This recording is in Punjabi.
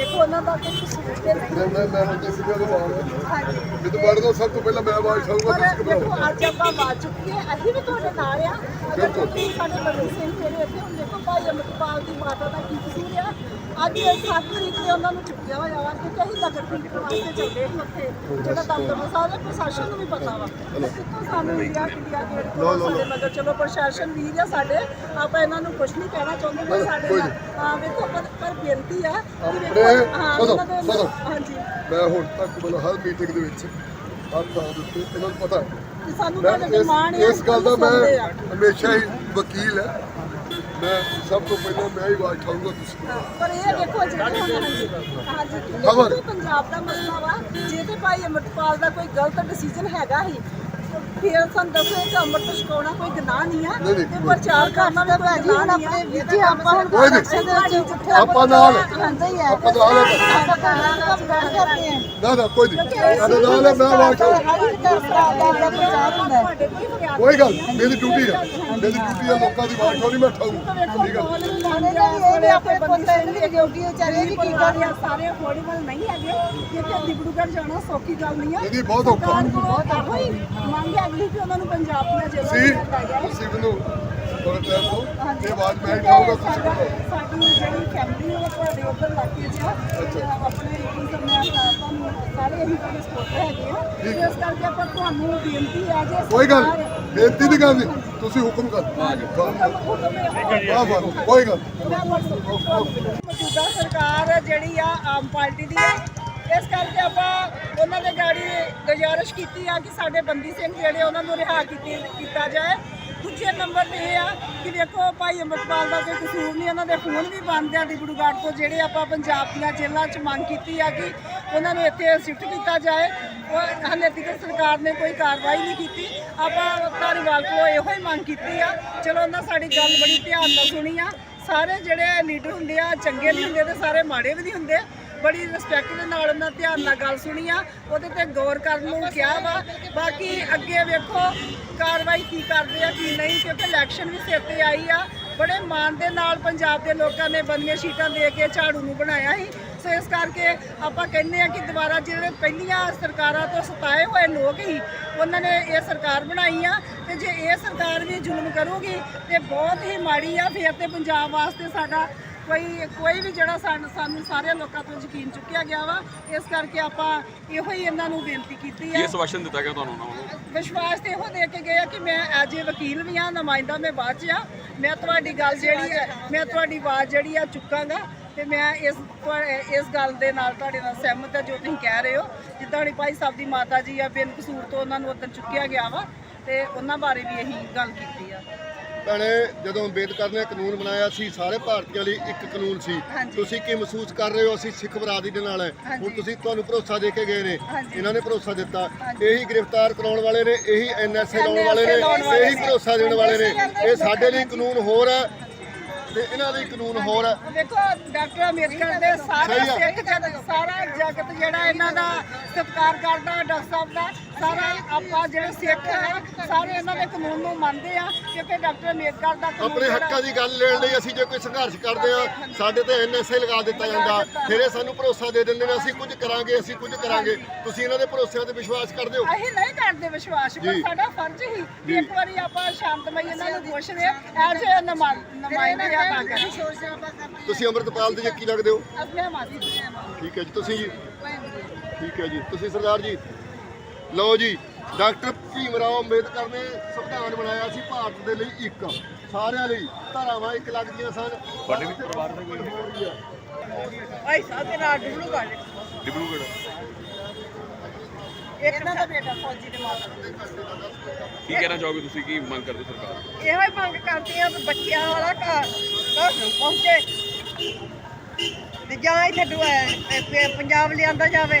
ਦੇਖੋ ਉਹਨਾਂ ਦਾ ਕੋਈ ਕਸੂਰ ਤੇ ਨਹੀਂ ਮੈਂ ਮੈਂ ਮੈਂ ਹੁਣ ਤੇ ਸਿੱਧਾ ਤੋਂ ਆਉਂਗਾ ਹਾਂਜੀ। ਜਦੋਂ ਵੜਦਾ ਸਭ ਤੋਂ ਪਹਿਲਾਂ ਮੈਂ ਆਵਾਜ਼ ਉਠਾਊਂਗਾ ਪਰ ਤੁਸੀਂ ਦੇਖੋ ਘਬਰਾਓ ਅੱਜ ਆਪਾਂ ਬਾਤ ਚੁੱਕੀ ਹੈ ਅਸੀਂ ਵੀ ਤੁਹਾਡੇ ਨਾਲ ਆ ਅਗਰ ਬਿਲਕੁਲ। ਤੁਸੀਂ ਸਾਡੇ ਬੰਦੇ ਸਿੰਘ ਜਿਹੜੇ ਇੱਥੇ ਹੁਣ ਦੇਖੋ ਭਾਈ ਅਮਰਪਾਲ ਦੀ ਮਾਤਾ ਦਾ ਕੀ ਕਸੂਰ ਆ। ਅੱਜ ਇਹ ਸੱਤ ਤਰੀਕ ਤੇ ਉਹਨਾਂ ਨੂੰ ਚੁੱਕਿਆ ਹੋਇਆ ਵਾ ਕਿਉਂਕਿ ਅਸੀਂ ਨਗਰ ਕੀਰਤਨ ਵਾਸਤੇ ਚੱਲੇ ਸੀ ਉੱਥੇ ਜਿਹੜਾ ਦਮਦਮਾ ਸਾਹਿਬ ਪ੍ਰਸ਼ਾਸਨ ਨੂੰ ਵੀ ਪਤਾ ਵਾ। ਕਿੱਥੋਂ ਸਾਨੂੰ ਇੰਡੀਆ ਇੰਡੀਆ ਗੇਟ ਲਓ, ਕੋਲ ਲਓ, ਸਾਡੇ ਮਗਰ। ਚਲੋ ਪ੍ਰਸ਼ਾਸਨ ਵੀਰ ਆ ਸਾਡੇ ਆਪਾਂ ਇਹਨਾਂ ਨੂੰ ਕੁਝ ਨਹੀਂ ਕਹਿਣਾ ਚਾਹੁੰਦੇ ਸਾਡੇ ਵੇਖੋ ਪਰ ਬੇਨਤੀ ਆ ਕਿ ਆਪਣੇ- ਵੇਖੋ ਹਾਂ ਉਹਨਾਂ ਦੇ ਸੁਣੋ। ਹਾਂਜੀ ਮੈਂ ਹੁਣ ਤੱਕ ਮਤਲਬ ਹਰ ਮੀਟਿੰਗ ਦੇ ਵਿੱਚ ਹਰ ਥਾਂ ਦੇ ਉੱਤੇ ਇਹਨਾਂ ਨੂੰ ਪਤਾ ਹੈ ਕਿ ਸਾਨੂੰ ਮੈਂ ਤੁਹਾਡੇ ਮਾਣ ਇਸ ਇਸ ਗੱਲ ਦਾ ਮੈਂ ਸੁਣਦੇ ਆ। ਹਮੇਸ਼ਾ ਹੀ ਵਕੀਲ ਹੈ ਮੈਂ ਸਭ ਤੋਂ ਪਹਿਲਾਂ ਮੈਂ ਹੀ ਆਵਾਜ਼ ਉਠਾਊਂਗਾ ਤੁਸੀਂ ਘਬਰਾਓ। ਪਰ ਇਹ ਦੇਖੋ ਜਿਹੜੇ ਹੁਣ ਹਾਂਜੀ ਹਾਂਜੀ ਖਬਰ। ਇਹ ਪੰਜਾਬ ਦਾ ਮਸਲਾ ਵਾ ਜੇ ਤੇ ਭਾਈ ਅਮਰਪਾਲ ਦਾ ਕੋਈ ਗਲਤ ਡਿਸੀਜਨ ਹੈਗਾ ਹੀ ਫਿਰ ਸਾਨੂੰ ਦੱਸੋ ਕਿ ਅੰਮ੍ਰਿਤ ਛਕਾਉਣਾ ਕੋਈ ਗੁਨਾਹ ਨਹੀਂ ਆ। ਨਹੀਂ, ਨਹੀਂ, ਤੇ ਪ੍ਰਚਾਰ ਕਰਨਾ ਵੀ ਕੋਈ ਗੁਨਾਹ ਨਹੀਂ ਆ ਜਿੱਥੇ ਆਪਾਂ ਹੁਣ ਕੋਈ ਨਹੀਂ। ਦੇ ਵਿੱਚ ਜਿੱਥੇ ਆਪਾਂ ਨਾਲ ਹੈ। ਹਾਂਜੀ ਹੈ। ਆਪਾਂ ਨਾਲ ਹੈ। ਆਪਾਂ ਨਾਲ ਕੰਮ ਕਰਦੇ ਹਾਂ ਨਾ ਨਾ ਕੋਈ ਨਹੀਂ। ਸਾਡੇ ਨਾਲ ਹੈ, ਮੈਂ ਆਵਾਜ਼ ਉਠਾਊਂਗਾ ਕੋਈ ਗੱਲ ਨਹੀਂ, ਮੇਰੀ ਡਿਊਟੀ ਹੈ। ਮੇਰੀ ਡਿਊਟੀ ਹੈ ਲੋਕਾਂ ਦੀ ਆਵਾਜ਼ ਉਠਾਉਣੀ ਮੈਂ ਉਠਾਊਂਗਾ ਠੀਕ ਹੈ ਆਪਣੇ ਪੁੱਤਾਂ ਦੀ ਡਿਊਟੀ ਵਿਚਾਰੇ ਦੀ ਕੀ ਕਰ ਰਿਹਾ ਸਾਰੇ ਅਫੋਰਡੇਬਲ ਨਹੀਂ ਹੈਗੇ। ਕਿਉਂਕਿ ਡਿਬੜੂਗੜ੍ਹ ਜਾਣਾ ਸੌਖੀ ਗੱਲ ਨਹੀਂ ਆ। ਇਹਦੀ ਬਹੁਤ ਔਖਾ। ਸਰਕਾਰ ਕੋਲੋਂ ਇਹੋ ਹੀ ਮੰਗ ਹੈਗੀ ਕਿ ਉਹਨਾਂ ਨੂੰ ਪੰਜਾਬ ਦੀਆਂ ਜੇਲ੍ਹਾਂ ਸੀ ਵਿੱਚ ਲਿਆਂਦਾ ਜਾਏ ਤੁਸੀਂ ਮੈਨੂੰ ਥੋੜਾ ਟਾਈਮ ਦਿਓ। ਹਾਂਜੀ। ਇਹ ਆਵਾਜ਼ ਮੈਂ ਉਠਾਊਂਗਾ ਤੁਸੀਂ ਸਾਡਾ- ਘਬਰਾਓ। ਸਾਡੀ ਜਿਹੜੀ ਫੈਮਿਲੀ ਉਹ ਤੁਹਾਡੇ ਉੱਧਰ ਇਲਾਕੇ 'ਚ ਆ। ਤੇ ਆਪਣੇ ਕੀ ਸਮਝਿਆ ਤੁਹਾਨੂੰ ਸਾਰੇ ਅਸੀਂ ਤੁਹਾਡੇ ਸਪੋਰਟ ਹੈਗੇ ਆ। ਤੇ ਇਸ ਕਰਕੇ ਆਪਾਂ ਤੁਹਾਨੂੰ ਬੇਨਤੀ ਆ ਜੇ ਕੋਈ ਗੱਲ ਸਰਕਾਰ- ਨਹੀਂ, ਬੇਨਤੀ ਦੀ ਗੱਲ ਨਹੀਂ। ਤੁਸੀਂ ਹੁਕਮ ਕਰ। ਵਾਹ ਵਾਹ ਕੋਈ ਗੱਲ ਨਹੀਂ। ਮੌਜੂਦਾ ਸਰਕਾਰ ਜਿਹੜੀ ਆ ਆਮ ਪਾਰਟੀ ਦੀ ਆ ਇਸ ਕਰਕੇ ਆਪਾਂ ਉਹਨਾਂ ਦੇ ਗਾੜੀ ਗੁਜ਼ਾਰਿਸ਼ ਕੀਤੀ ਆ ਕਿ ਸਾਡੇ ਬੰਦੀ ਸਿੰਘ ਜਿਹੜੇ ਉਹਨਾਂ ਨੂੰ ਰਿਹਾ ਕੀਤੀ, ਕੀਤਾ ਜਾਏ। ਦੂਜੇ ਨੰਬਰ ਤੇ ਇਹ ਆ ਕਿ ਦੇਖੋ ਭਾਈ ਅਮਰਪਾਲ ਦਾ ਕੋਈ ਕਸੂਰ ਨਹੀਂ, ਉਹਨਾਂ ਦੇ ਫੋਨ ਵੀ ਬੰਦ ਆ ਡਿਬੜੂਗੜ੍ਹ ਤੋਂ, ਜਿਹੜੇ ਆਪਾਂ ਪੰਜਾਬ ਦੀਆਂ ਜੇਲ੍ਹਾਂ 'ਚ ਮੰਗ ਕੀਤੀ ਆ ਕਿ ਉਹਨਾਂ ਨੂੰ ਇੱਥੇ ਸ਼ਿਫਟ ਕੀਤਾ ਜਾਏ। ਉਹ ਹਾਲੇ ਤੱਕ ਸਰਕਾਰ ਨੇ ਕੋਈ ਕਾਰਵਾਈ ਨਹੀਂ ਕੀਤੀ। ਆਪਾਂ ਧਾਰੀਵਾਲ ਕੋਲੋਂ ਇਹੋ ਹੀ ਮੰਗ ਕੀਤੀ ਆ। ਚਲੋ ਉਹਨਾਂ ਸਾਡੀ ਗੱਲ ਬੜੀ ਧਿਆਨ ਨਾਲ ਸੁਣੀ ਆ। ਸਾਰੇ ਜਿਹੜੇ ਲੀਡਰ ਹੁੰਦੇ ਆ, ਚੰਗੇ ਨਹੀਂ ਹੁੰਦੇ ਤੇ ਸਾਰੇ ਮਾੜੇ ਵੀ ਨਹੀਂ ਹੁੰਦੇ। ਬੜੀ ਰਿਸਪੈਕਟ ਦੇ ਨਾਲ ਉਹਨਾਂ ਧਿਆਨ ਨਾਲ ਗੱਲ ਸੁਣੀ ਆ, ਉਹਦੇ ਤੇ ਗੌਰ ਕਰਨ ਨੂੰ ਕਿਹਾ ਵਾ। ਬਾਕੀ ਅੱਗੇ ਵੇਖੋ ਕਾਰਵਾਈ ਕੀ ਕਰਦੇ ਆ, ਕੀ ਨਹੀਂ, ਕਿਉਂਕਿ ਇਲੈਕਸ਼ਨ ਵੀ ਸਿਰ ਤੇ ਆਈ ਆ। ਬੜੇ ਮਾਣ ਦੇ ਨਾਲ ਪੰਜਾਬ ਦੇ ਲੋਕਾਂ ਨੇ ਬੰਦੀਆਂ ਸ਼ੀਟਾਂ ਦੇ ਕੇ ਝਾੜੂ ਨੂੰ ਬਣਾਇਆ ਸੀ। ਸੋ ਇਸ ਕਰਕੇ ਆਪਾਂ ਕਹਿੰਦੇ ਆ ਕਿ ਦੁਬਾਰਾ ਜਿਹੜੇ ਪਹਿਲੀਆਂ ਸਰਕਾਰਾਂ ਤੋਂ ਸਤਾਏ ਹੋਏ ਲੋਕ ਹੀ ਉਹਨਾਂ ਨੇ ਇਹ ਸਰਕਾਰ ਬਣਾਈ ਆ। ਤੇ ਜੇ ਇਹ ਸਰਕਾਰ ਵੀ ਜ਼ੁਲਮ ਕਰੂਗੀ ਤੇ ਬਹੁਤ ਹੀ ਮਾੜੀ ਆ, ਫਿਰ ਤੇ ਪੰਜਾਬ ਵਾਸਤੇ ਸਾਡਾ ਕੋਈ ਕੋਈ ਵੀ ਜਿਹੜਾ ਸਾਨੂੰ ਸਾਨੂੰ ਸਾਰੇ ਲੋਕਾਂ ਤੋਂ ਯਕੀਨ ਚੁੱਕਿਆ ਗਿਆ ਵਾ ਇਸ ਕਰਕੇ ਆਪਾਂ ਇਹੋ ਹੀ ਇਹਨਾਂ ਨੂੰ ਬੇਨਤੀ ਕੀਤੀ ਹੈ। ਸਵਾਸ਼ਨ ਦਿੱਤਾ ਗਿਆ ਤੁਹਾਨੂੰ ਉਹਨਾਂ ਵੱਲੋਂ? ਵਿਸ਼ਵਾਸ ਤੇ ਇਹੋ ਦੇ ਕੇ ਗਏ ਆ ਕਿ ਮੈਂ ਐਜ ਏ ਵਕੀਲ ਵੀ ਆ ਨੁਮਾਇੰਦਾ ਮੈਂ ਬਾਅਦ ਚ ਆ। ਮੈਂ ਤੁਹਾਡੀ ਗੱਲ ਜਿਹੜੀ ਹੈ ਮੈਂ ਤੁਹਾਡੀ ਆਵਾਜ਼ ਜਿਹੜੀ ਆ ਚੁੱਕਾਂਗਾ ਤੇ ਮੈਂ ਇਸ ਤੁਹਾ- ਇਸ ਗੱਲ ਦੇ ਨਾਲ ਤੁਹਾਡੇ ਨਾਲ ਸਹਿਮਤ ਹਾਂ ਜੋ ਤੁਸੀਂ ਕਹਿ ਰਹੇ ਹੋ। ਜਿੱਦਾਂ ਹੁਣੀ ਭਾਈ ਸਾਹਿਬ ਦੀ ਮਾਤਾ ਜੀ ਆ ਬਿਨ ਕਸੂਰ ਤੋਂ ਉਹਨਾਂ ਨੂੰ ਉਦੋਂ ਚੁੱਕਿਆ ਗਿਆ ਵਾ ਤੇ ਉਹਨਾਂ ਬਾਰੇ ਵੀ ਇਹੀ ਗੱਲ ਕੀਤੀ ਆ। ਭੈਣੇ ਜਦੋਂ ਅੰਬੇਦਕਰ ਨੇ ਕਾਨੂੰਨ ਬਣਾਇਆ ਸੀ ਸਾਰੇ ਭਾਰਤੀਆਂ ਲਈ ਇੱਕ ਕਾਨੂੰਨ ਸੀ। ਤੁਸੀਂ ਕੀ ਮਹਿਸੂਸ ਕਰ ਰਹੇ ਹੋ ਅਸੀਂ ਸਿੱਖ ਬਰਾਦਰੀ ਦੇ ਨਾਲ ਹੈ। ਹੁਣ ਤੁਸੀਂ ਤੁਹਾਨੂੰ ਭਰੋਸਾ ਦੇ ਕੇ ਗਏ ਨੇ। ਇਹਨਾਂ ਨੇ ਭਰੋਸਾ ਦਿੱਤਾ। ਇਹੀ ਗ੍ਰਿਫਤਾਰ ਕਰਾਉਣ ਵਾਲੇ ਨੇ ਇਹੀ ਐਨਐਸਏ ਲਾਉਣ ਵਾਲੇ ਨੇ ਇਹੀ। ਭਰੋਸਾ ਦੇਣ ਵਾਲੇ ਨੇ। ਇਹ ਸਾਡੇ ਲਈ ਕਾਨੂੰਨ ਹੋਰ ਹੈ ਤੇ ਇਹਨਾਂ ਲਈ ਕਾਨੂੰਨ ਹੋਰ ਹੈ ਦੇਖੋ ਡਾਕਟਰ ਅੰਬੇਦਕਰ ਦੇ ਸਾਰੇ। ਸਿੱਖ ਸਾਰਾ ਜਗਤ ਜਿਹੜਾ ਇਹਨਾਂ ਦਾ ਸਤਿਕਾਰ ਕਰਦਾ ਡਾਕਟਰ ਸਾਹਿਬ ਦਾ ਸਾਰਾ ਆਪਾਂ ਜਿਹੜੇ ਸਿੱਖ ਹੈ ਸਾਰੇ ਇਹਨਾਂ ਦੇ ਕਾਨੂੰਨ ਨੂੰ ਮੰਨਦੇ ਆ ਕਿਉਂਕਿ ਡਾਕਟਰ ਅੰਬੇਦਕਰ ਦਾ ਕਾਨੂੰਨ ਆਪਣੇ ਹੱਕਾਂ ਦੀ ਗੱਲ ਲੈਣ ਲਈ ਅਸੀਂ ਜੇ ਕੋਈ ਸੰਘਰਸ਼ ਕਰਦੇ ਆ ਸਾਡੇ ਤੇ ਐਨਐਸਏ ਲਗਾ ਦਿੱਤਾ ਜਾਂਦਾ। ਫਿਰ ਇਹ ਸਾਨੂੰ ਭਰੋਸਾ ਦੇ ਦਿੰਦੇ ਨੇ ਅਸੀਂ ਕੁਝ ਕਰਾਂਗੇ ਅਸੀਂ ਕੁਝ ਕਰਾਂਗੇ। ਤੁਸੀਂ ਇਹਨਾਂ ਦੇ ਭਰੋਸਿਆਂ ਤੇ ਵਿਸ਼ਵਾਸ ਕਰਦੇ ਹੋ? ਅਸੀਂ ਨਹੀਂ ਕਰਦੇ ਵਿਸ਼ਵਾਸ ਪਰ। ਸਾਡਾ ਫਰਜ਼ ਹੀ। ਕਿ ਇੱਕ ਵਾਰੀ ਆਪਾਂ ਸ਼ਾਂਤਮਈ ਇਹਨਾਂ ਨੂੰ ਪੁੱਛਦੇ ਐਜ਼ ਏ ਨੁਮਾਇੰਦੇ ਆ ਤਾਂ ਕਰ ਤੁਸੀਂ ਅੰਮ੍ਰਿਤਪਾਲ ਦੇ ਕੀ ਲੱਗਦੇ ਹੋ? ਠੀਕ ਹੈ ਜੀ ਤੁਸੀਂ ਜੀ? ਠੀਕ ਹੈ ਜੀ। ਤੁਸੀਂ ਸਰਦਾਰ ਜੀ ਲਓ ਜੀ ਡਾਕਟਰ ਭੀਮ ਰਾਓ ਅੰਬੇਦਕਰ ਨੇ ਸੰਵਿਧਾਨ ਬਣਾਇਆ ਸੀ ਭਾਰਤ ਦੇ ਲਈ ਇੱਕ। ਸਾਰਿਆਂ ਲਈ ਧਾਰਾਵਾਂ ਇੱਕ ਲੱਗਦੀਆਂ ਸਨ। ਤੁਹਾਡੇ ਵੀ ਪਰਿਵਾਰ ਦਾ ਕੋਈ ਭਾਈ ਸਾਹਿਬ ਦੇ ਨਾਲ ਡਿਬਲੂ ਕਰ ਡਿਬਰੂਗੜ੍ਹ। ਇਹਨਾਂ ਦਾ ਬੇਟਾ ਫੌਜੀ ਦੇ ਮਾਤਾ ਕੀ ਕਹਿਣਾ ਚਾਹੋਗੇ ਤੁਸੀਂ? ਕੀ ਮੰਗ ਕਰਦੇ ਸਰਕਾਰ ਤੋਂ? ਇਹੋ ਹੀ ਮੰਗ ਕਰਦੀ ਆ ਵੀ ਬੱਚਿਆਂ ਵਾਲਾ ਘਰ ਘਰ ਨੂੰ ਪਹੁੰਚੇ। ਤੇ ਜਾਂ ਇੱਥੇ ਦੁਆ- ਪੰਜਾਬ ਲਿਆਂਦਾ ਜਾਵੇ।